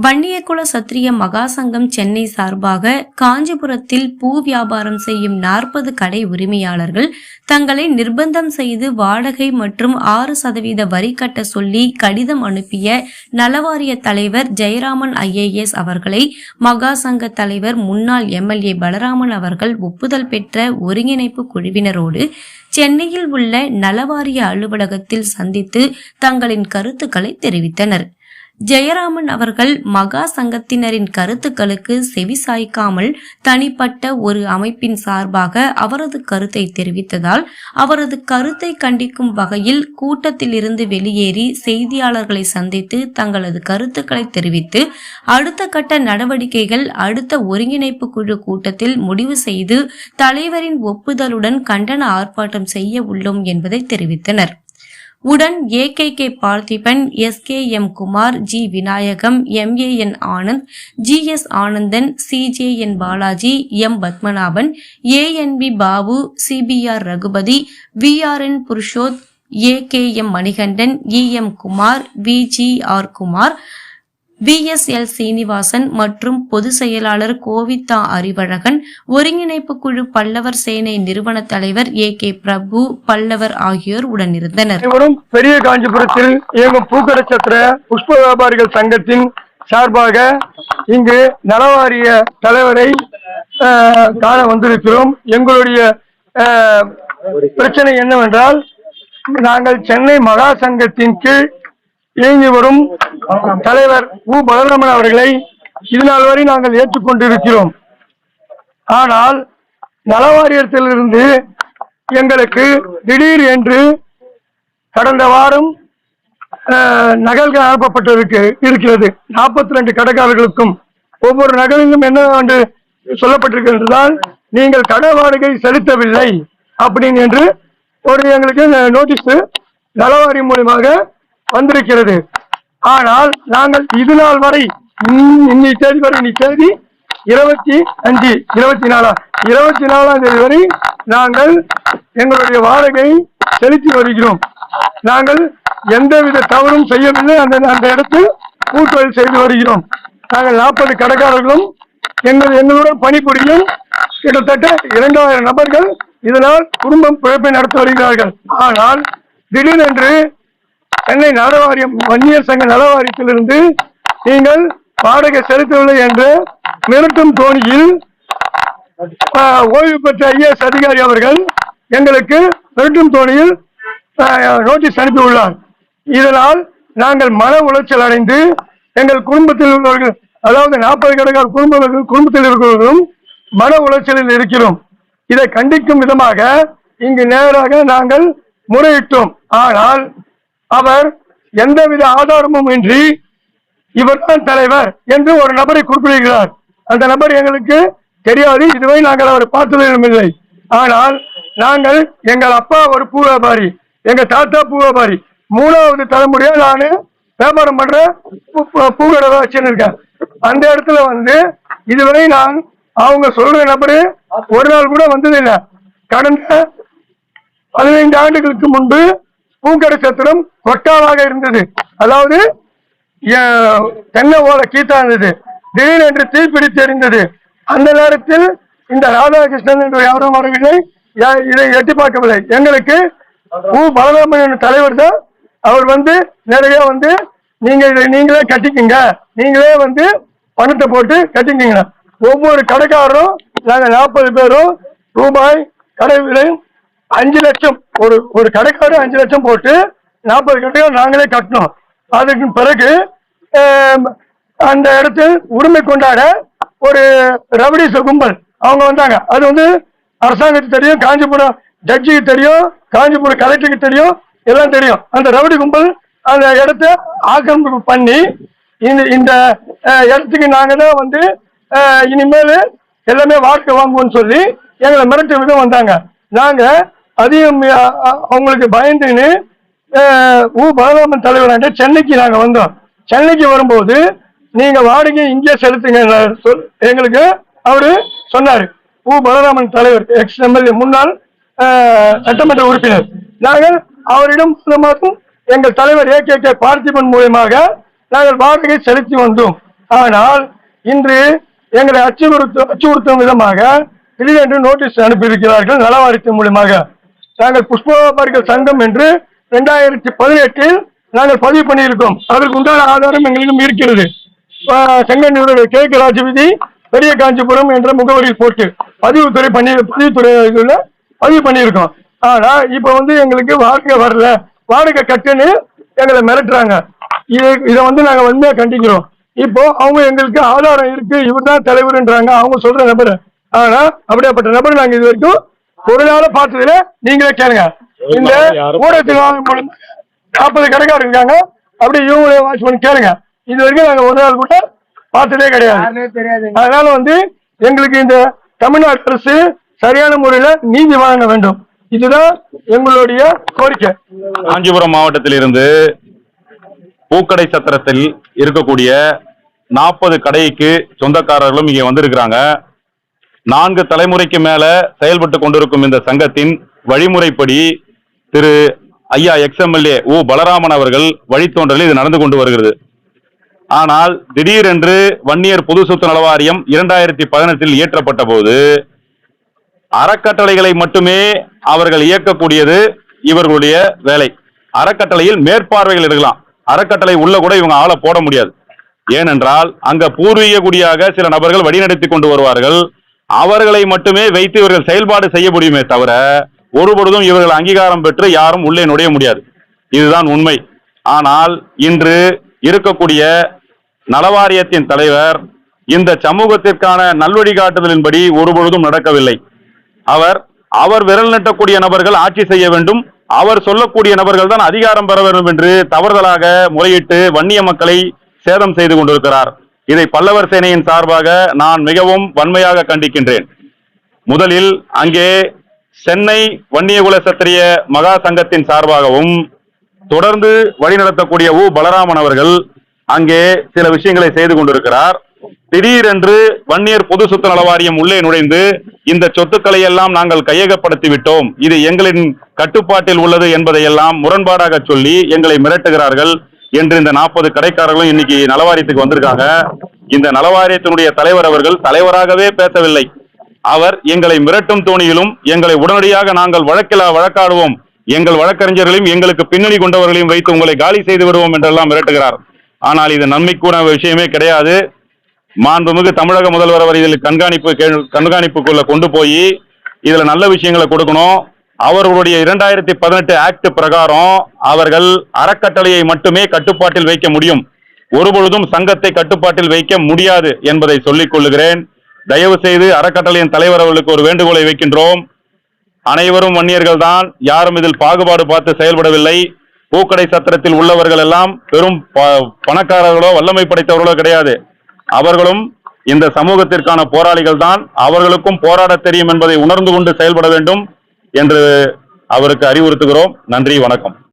வன்னியகுல சத்திரிய மகாசங்கம் சென்னை சார்பாக காஞ்சிபுரத்தில் பூ வியாபாரம் செய்யும் நாற்பது கடை உரிமையாளர்கள் தங்களை நிர்பந்தம் செய்து வாடகை மற்றும் ஆறு சதவீத வரி கட்ட சொல்லி கடிதம் அனுப்பிய நலவாரிய தலைவர் ஜெயராமன் ஐஏஎஸ் அவர்களை மகாசங்க தலைவர் முன்னாள் எம்எல்ஏ பலராமன் அவர்கள் ஒப்புதல் பெற்ற ஒருங்கிணைப்பு குழுவினரோடு சென்னையில் உள்ள நலவாரிய அலுவலகத்தில் சந்தித்து தங்களின் கருத்துக்களை தெரிவித்தனர். ஜெயராமன் அவர்கள் மகா சங்கத்தினரின் கருத்துக்களுக்கு செவி சாய்க்காமல் தனிப்பட்ட ஒரு அமைப்பின் சார்பாக அவரது கருத்தை தெரிவித்ததால் அவரது கருத்தை கண்டிக்கும் வகையில் கூட்டத்திலிருந்து வெளியேறி செய்தியாளர்களை சந்தித்து தங்களது கருத்துக்களை தெரிவித்து அடுத்த கட்ட நடவடிக்கைகள் அடுத்த ஒருங்கிணைப்பு குழு கூட்டத்தில் முடிவு செய்து தலைவரின் ஒப்புதலுடன் கண்டன ஆர்ப்பாட்டம் செய்ய உள்ளோம் என்பதை தெரிவித்தனர். உடன் AKK Parthiban S K M Kumar G Vinayagam MAN Anand G S Anandan CJN Balaji M Padmanabhan ANP Babu CPR Raghupathi VRN Purushoth AKM Manikandan EM Kumar VGR Kumar VSL Srinivasan மற்றும் பொதுச் செயலாளர் கோவித்தா அறிவழகன் ஒருங்கிணைப்பு குழு பல்லவர் சேனை நிறுவன தலைவர் A K பிரபு பல்லவர் ஆகியோர் உடனிருந்தனர். அனைவரும் பெரிய காஞ்சிபுரத்தில் இயங்கும் பூக்கடை சத்திர புஷ்ப வியாபாரிகள் சங்கத்தின் சார்பாக இங்கு நலவாரிய தலைவரை காண வந்திருக்கிறோம். எங்களுடைய பிரச்சனை என்னவென்றால் நாங்கள் சென்னை மகா சங்கத்தின் கீழ் இயங்கி வரும் தலைவர் உ. பலராமன் அவர்களை இதுநாள் வரை நாங்கள் ஏற்றுக்கொண்டிருக்கிறோம். ஆனால் நலவாரியத்திலிருந்து எங்களுக்கு திடீர் என்று கடந்த வாரம் நகல்கள் அனுப்பப்பட்டிருக்கு இருக்கிறது. நாற்பத்தி ரெண்டு கடைக்காரர்களுக்கும் ஒவ்வொரு நகலிலும் என்ன என்று சொல்லப்பட்டிருக்கின்றதால் நீங்கள் கடை வாடகை செலுத்தவில்லை அப்படின்னு என்று ஒரு எங்களுக்கு நோட்டீஸ் நலவாரி மூலமாக வந்திருக்கிறது. ஆனால் நாங்கள் இது நாள் வரை இன்- இன்னி தேதி வரை இன்னி தேதி இருபத்தி அஞ்சு இருபத்தி நாலா இருபத்தி நாலாம் தேதி வரை நாங்கள் எங்களுடைய வாடகை செலுத்தி வருகிறோம். நாங்கள் எந்தவித தவறும் செய்யவில்லை. அந்த அந்த இடத்தில் கூட்டுறவு செய்து வருகிறோம். நாங்கள் நாற்பது கடைக்காரர்களும் எங்கள் எங்களுடன் பணிபுரியும் கிட்டத்தட்ட இரண்டாயிரம் நபர்கள் இதனால் குடும்பம் பிழைப்பை நடத்தி வருகிறார்கள். ஆனால் திடீரென்று சென்னை நலவாரியம் வன்னியர் சங்க நலவாரியத்திலிருந்து நீங்கள் வாடகை செலுத்தவில்லை என்று மிரட்டும் தோணியில் ஓய்வு பெற்ற ஐஏஎஸ் அதிகாரி அவர்கள் எங்களுக்கு மிரட்டும் தோணியில் நோட்டீஸ் அனுப்பியுள்ளார். இதனால் நாங்கள் மன உளைச்சல் அடைந்து எங்கள் குடும்பத்தில் உள்ளவர்கள் அதாவது நாற்பது கடைக்கார குடும்பங்கள் குடும்பத்தில் இருக்கிறவர்களும் மன உளைச்சலில் இருக்கிறோம். இதை கண்டிக்கும் விதமாக இங்கு நேராக நாங்கள் முறையிட்டோம். ஆனால் அவர் எந்தவித ஆதாரமும் இன்றி இவர்தான் தலைவர் என்று ஒரு நபரை குறிப்பிடுகிறார். அந்த நபர் எங்களுக்கு தெரியாது. இதுவரை நாங்கள் அவரை பார்த்ததும் இல்லை. ஆனால் நாங்கள் எங்கள் அப்பா ஒரு பூ வியாபாரி எங்க தாத்தா பூ வியாபாரி மூணாவது தலைமுறையா நான் வியாபாரம் பண்ற பூ- பூ- பூக்கடை வச்சுன்னு இருக்கேன். அந்த இடத்துல வந்து இதுவரை நான் அவங்க சொல்ற நபரு ஒரு நாள் கூட வந்ததில்லை. கடந்த பதினைந்து ஆண்டுகளுக்கு முன்பு பூங்கடை சத்திரம் கொட்டாவாக இருந்தது. அதாவது தென்னை ஓலை கீத்தா இருந்தது திடீர் என்று தீப்பிடித்து எரிந்தது. அந்த நேரத்தில் இந்த ராதாகிருஷ்ணன் என்று யாரும் வரவில்லை. இதை எட்டி பார்க்கவில்லை. எங்களுக்கு ஊ பலராமன் என்ற தலைவர் தான் அவர் வந்து நிறைய வந்து நீங்க இதை நீங்களே கட்டிக்கிங்க. நீங்களே வந்து பணத்தை போட்டு கட்டிக்கிங்க. ஒவ்வொரு கடைக்காரரும் நாங்கள் நாற்பது பேரும் ரூபாய் கடை விலை அஞ்சு லட்சம் ஒரு ஒரு கடைக்காரர் அஞ்சு லட்சம் போட்டு நாற்பது கடைக்காரர் நாங்களே கட்டணும் அதுக்கு பிறகு அந்த இடத்து உரிமை கொண்டாட ஒரு ரவுடிச கும்பல் அவங்க வந்தாங்க. அது வந்து அரசாங்கத்துக்கு தெரியும் காஞ்சிபுரம் ஜட்ஜிக்கு தெரியும் காஞ்சிபுரம் கலெக்டருக்கு தெரியும் எல்லாம் தெரியும். அந்த ரவுடி கும்பல் அந்த இடத்த ஆக்கிரமிப்பு பண்ணி இந்த இந்த இடத்துக்கு நாங்கள் தான் வந்து இனிமேல் எல்லாமே வாக்கு வாங்குவோம்னு சொல்லி எங்களை மிரட்டு விதம் வந்தாங்க. நாங்கள் அதையும் அவங்களுக்கு பயந்துன்னு ஊ பலராமன் தலைவராண்ட சென்னைக்கு நாங்கள் வந்தோம். சென்னைக்கு வரும்போது நீங்கள் வாடகை இங்கே செலுத்துங்க சொல் எங்களுக்கு அவர் சொன்னார். ஊ பலராமன் தலைவர் எக்ஸ் எம்எல்ஏ முன்னாள் சட்டமன்ற உறுப்பினர். நாங்கள் அவரிடம் மாதம் எங்கள் தலைவர் ஏ கே கே பார்த்திபன் மூலியமாக நாங்கள் வாடகை செலுத்தி வந்தோம். ஆனால் இன்று எங்களை அச்சுறுத்து அச்சுறுத்தும் விதமாக திடீரென்று நோட்டீஸ் அனுப்பியிருக்கிறார்கள் நலவாரியத்தின் மூலியமாக. நாங்கள் புஷ்பபாரிகள் சங்கம் என்று ரெண்டாயிரத்தி பதினெட்டில் நாங்கள் பதிவு பண்ணியிருக்கோம். அதற்கு உண்டான ஆதாரம் எங்களிடம் இருக்கிறது. ஆஹ் சங்க கே. ராஜவிதி பெரிய காஞ்சிபுரம் என்ற முகவரியில் போட்டு பதிவுத்துறை பண்ணி பதிவுத்துறை பதிவு பண்ணியிருக்கோம். ஆனா இப்ப வந்து எங்களுக்கு வாடகை வரல. வாடகை கட்டுன்னு எங்களை மிரட்டுறாங்க. இது இதை வந்து நாங்க வன்மையா கண்டிக்கிறோம். இப்போ அவங்க எங்களுக்கு ஆதாரம் இருக்கு. இவர் தான் தலைவர்ன்றாங்க. அவங்க சொல்ற நபர். ஆனா அப்படியாப்பட்ட நபர் நாங்க இது வரைக்கும் ஒரு நாள பார்த்ததுல நீங்களே கேளுங்க. இந்த ஊடகத்தின் மூலம் நாற்பது கடைக்காரர் இருக்காங்க. அப்படியே இவங்களே வாட்ச் பண்ணி கேளுங்க. இது வரைக்கும் நாங்க ஒரு நாள் கூட பார்த்ததே கிடையாது. அதனால வந்து எங்களுக்கு இந்த தமிழ்நாடு அரசு சரியான முறையில நீதி வழங்க வேண்டும். இதுதான் எங்களுடைய கோரிக்கை. காஞ்சிபுரம் மாவட்டத்திலிருந்து பூக்கடை சத்திரத்தில் இருக்கக்கூடிய நாற்பது கடைக்கு சொந்தக்காரர்களும் இங்கே வந்திருக்கிறாங்க. நான்கு தலைமுறைக்கு மேல செயல்பட்டு கொண்டிருக்கும் இந்த சங்கத்தின் வழிமுறைப்படி திரு ஐயா எக்ஸ்எம்எல்ஏ ஓ பலராமன் அவர்கள் வழித்தோன்றலில் இது நடந்து கொண்டு வருகிறது. ஆனால் திடீரென்று வன்னியர் பொது சொத்து நல வாரியம் இரண்டாயிரத்தி பதினெட்டில் இயற்றப்பட்ட போது அறக்கட்டளைகளை மட்டுமே அவர்கள் இயக்கக்கூடியது இவர்களுடைய வேலை. அறக்கட்டளையில் மேற்பார்வைகள் எடுக்கலாம் அறக்கட்டளை உள்ள கூட இவங்க ஆளை போட முடியாது. ஏனென்றால் அங்க பூர்வீக குடியாக சில நபர்கள் வழிநடத்தி கொண்டு வருவார்கள். அவர்களை மட்டுமே வைத்து இவர்கள் செயல்பாடு செய்ய முடியுமே தவிர ஒருபொழுதும் இவர்கள் அங்கீகாரம் பெற்று யாரும் உள்ளே நுழைய முடியாது. இதுதான் உண்மை. ஆனால் இன்று இருக்கக்கூடிய நலவாரியத்தின் தலைவர் இந்த சமூகத்திற்கான நல்வழிகாட்டுதலின்படி ஒருபொழுதும் நடக்கவில்லை. அவர் அவர் விரல் நட்டக்கூடிய நபர்கள் ஆட்சி செய்ய வேண்டும். அவர் சொல்லக்கூடிய நபர்கள் தான் அதிகாரம் பெற வேண்டும் என்று தவறுதலாக முறையிட்டு வன்னிய மக்களை சேதம் செய்து கொண்டிருக்கிறார். இதை பல்லவர் சேனையின் சார்பாக நான் மிகவும் வன்மையாக கண்டிக்கின்றேன். முதலில் அங்கே சென்னை வன்னியகுல சத்திரிய மகா சங்கத்தின் சார்பாகவும் தொடர்ந்து வழிநடத்தக்கூடிய உ. பலராமன் அவர்கள் அங்கே சில விஷயங்களை செய்து கொண்டிருக்கிறார். திடீரென்று வன்னியர் பொது சொத்து நல வாரியம் உள்ளே நுழைந்து இந்த சொத்துக்களை எல்லாம் நாங்கள் கையகப்படுத்தி விட்டோம். இது எங்களின் கட்டுப்பாட்டில் உள்ளது என்பதையெல்லாம் முரண்பாடாக சொல்லி எங்களை மிரட்டுகிறார்கள். என்று இந்த நாற்பது கடைக்காரர்களும் இன்னைக்கு நலவாரியத்துக்கு வந்திருக்காங்க. இந்த நலவாரியத்தினுடைய தலைவர் அவர்கள் தலைவராகவே பேசவில்லை. அவர் எங்களை மிரட்டும் தோணியிலும் எங்களை உடனடியாக நாங்கள் வழக்கில் வழக்காடுவோம். எங்கள் வழக்கறிஞர்களையும் எங்களுக்கு பின்னணி கொண்டவர்களையும் வைத்து உங்களை காலி செய்து விடுவோம் என்றெல்லாம் மிரட்டுகிறார். ஆனால் இது நன்மைக்கூட விஷயமே கிடையாது. மாண்புமிகு தமிழக முதல்வர் அவர் இதில் கண்காணிப்பு கண்காணிப்புக்குள்ள கொண்டு போய் இதுல நல்ல விஷயங்களை கொடுக்கணும். அவர்களுடைய இரண்டாயிரத்தி பதினெட்டு ஆக்ட் பிரகாரம் அவர்கள் அறக்கட்டளையை மட்டுமே கட்டுப்பாட்டில் வைக்க முடியும். ஒருபொழுதும் சங்கத்தை கட்டுப்பாட்டில் வைக்க முடியாது என்பதை சொல்லிக் கொள்ளுகிறேன். தயவு செய்து அறக்கட்டளையின் தலைவர் அவர்களுக்கு ஒரு வேண்டுகோளை வைக்கின்றோம். அனைவரும் வன்னியர்கள் தான் யாரும் இதில் பாகுபாடு பார்த்து செயல்படவில்லை. பூக்கடை சத்திரத்தில் உள்ளவர்கள் எல்லாம் பெரும் ப- பணக்காரர்களோ வல்லமை படைத்தவர்களோ கிடையாது. அவர்களும் இந்த சமூகத்திற்கான போராளிகள் தான் அவர்களுக்கும் போராட தெரியும் என்பதை உணர்ந்து கொண்டு செயல்பட வேண்டும். என்று அவருக்கு அறிவுறுத்துகிறோம். நன்றி வணக்கம்.